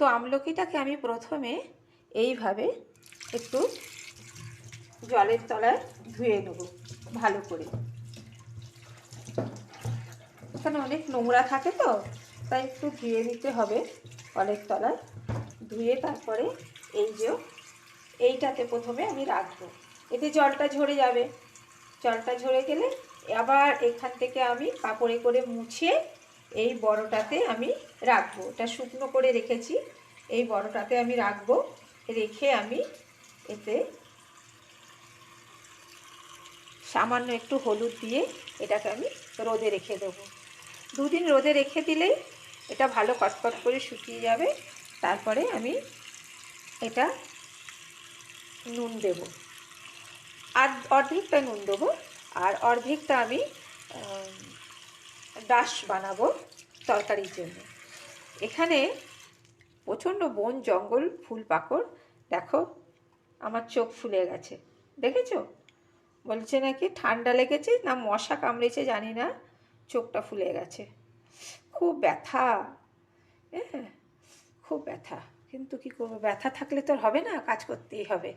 তো আমলকিটাকে আমি প্রথমে এইভাবে একটু জলের তলায় ধুয়ে নেব, ভালো করে। এখানে অনেক নোংরা থাকে তো, তাই একটু ধুয়ে নিতে হবে কলের তলায়। ধুয়ে তারপরে এই যে এইটাতে প্রথমে আমি রাখব। এতে জলটা ঝরে যাবে। জলটা ঝরে গেলে আবার এখান থেকে আমি কাপড়ে করে মুছে এই বড়টাতে আমি রাখব। এটা শুকনো করে রেখেছি। এই বড়টাতে আমি রাখব। রেখে আমি এতে সামান্য একটু হলুদ দিয়ে এটাকে আমি রোদে রেখে দেবো। দুদিন রোদে রেখে দিলেই এটা ভালো কটকট করে শুকিয়ে যাবে। তারপরে আমি এটা নুন দেব। আর অর্ধেকটা নুন দেবো। আর অর্ধেকটা আমি ডাশ বানাবো তরকারির জন্য। এখানে প্রচণ্ড বন, জঙ্গল, ফুল পাকড়। দেখো, আমার চোখ ফুলে গেছে। দেখেছ? বলছে নাকি ঠান্ডা লেগেছে না মশা কামড়েছে জানি না, চোখটা ফুলে গেছে। খুব ব্যথা। হ্যাঁ খুব ব্যথা। কিন্তু কি করব? ব্যথা থাকলে তো হবে না, কাজ করতেই হবে।